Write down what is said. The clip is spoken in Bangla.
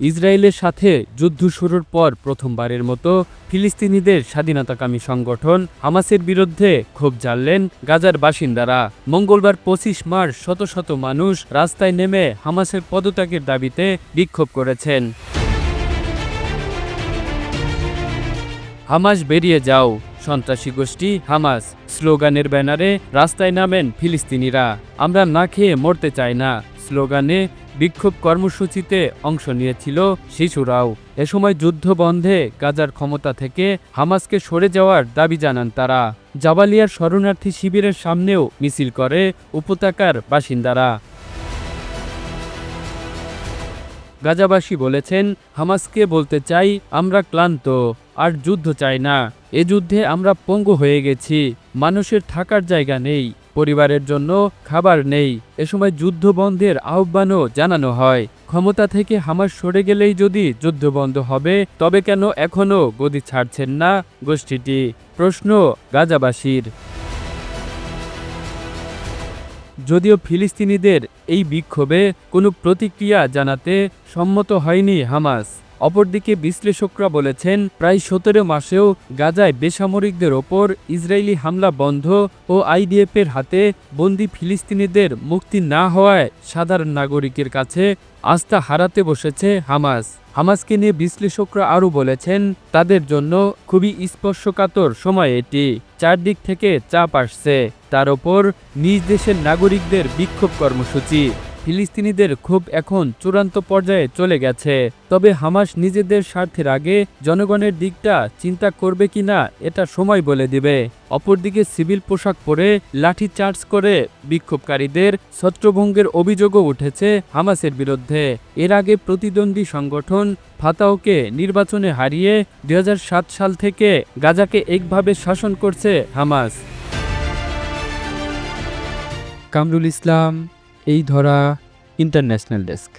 ইসরায়েলের সাথে যুদ্ধ শুরুর পর প্রথমবারের মতো ফিলিস্তিনিদের স্বাধীনতাকামী সংগঠন হামাসের বিরুদ্ধে ক্ষোভ জানলেন গাজার বাসিন্দারা। মঙ্গলবার পঁচিশ মার্চ শত শত মানুষ রাস্তায় নেমে হামাসের পদত্যাগের দাবিতে বিক্ষোভ করেছেন। হামাস বেরিয়ে যাও, সন্ত্রাসী গোষ্ঠী, হামাস, স্লোগানের ব্যানারে রাস্তায় নামেন ফিলিস্তিনিরা। আমরা না খেয়ে মরতে চাই না। স্লোগানে বিক্ষোভ কর্মসূচিতে অংশ নিয়েছিল শিশুরাও। এ সময় যুদ্ধ বন্ধে গাজার ক্ষমতা থেকে হামাসকে সরে যাওয়ার দাবি জানান তারা। জাবালিয়ার শরণার্থী শিবিরের সামনেও মিছিল করে উপত্যকার বাসিন্দারা। গাজাবাসী বলেছেন, হামাসকে বলতে চাই, আমরা ক্লান্ত, আর যুদ্ধ চাই না। এ যুদ্ধে আমরা পঙ্গু হয়ে গেছি। মানুষের থাকার জায়গা নেই। পরিবারের জন্য খাবার নেই। এ সময় যুদ্ধ বন্ধের আহ্বানও জানানো হয়। ক্ষমতা থেকে হামাস সরে গেলেই যদি যুদ্ধ বন্ধ হবে, তবে কেন এখনও গদি ছাড়ছেন না গোষ্ঠীটি? প্রশ্ন গাজাবাসীর। যদিও ফিলিস্তিনিদের এই বিক্ষোভে কোনো প্রতিক্রিয়া জানাতে সম্মত হয়নি হামাস। অপরদিকে বিশ্লেষকরা বলেছেন, প্রায় সতেরো মাসেও গাজায় বেসামরিকদের ওপর ইসরায়েলি হামলা বন্ধ ও আইডিএফের হাতে বন্দি ফিলিস্তিনিদের মুক্তি না হওয়ায় সাধারণ নাগরিকের কাছে আস্থা হারাতে বসেছে হামাস। হামাসকে নিয়ে বিশ্লেষকরা আরও বলেছেন, তাদের জন্য খুবই স্পর্শকাতর সময় এটি। চারদিক থেকে চাপ আসছে। তার ওপর নিজ দেশের নাগরিকদের বিক্ষোভ কর্মসূচি। ফিলিস্তিনিদের ক্ষোভ এখন চূড়ান্ত পর্যায়ে চলে গেছে। তবে হামাস নিজেদের স্বার্থের আগে জনগণের দিকটা চিন্তা করবে কিনা এটা সময় বলে দিবে। অপরদিকে সিভিল পোশাক পরে লাঠি চার্জ করে বিক্ষোভকারীদের ছত্রভঙ্গের অভিযোগও উঠেছে হামাসের বিরুদ্ধে। এর আগে প্রতিদ্বন্দ্বী সংগঠন ফাতাওকে নির্বাচনে হারিয়ে দু হাজার সাত সাল থেকে গাজাকে একভাবে শাসন করছে হামাস। কামরুল ইসলাম এই ধরা ইন্টারন্যাশনাল ডেস্ক।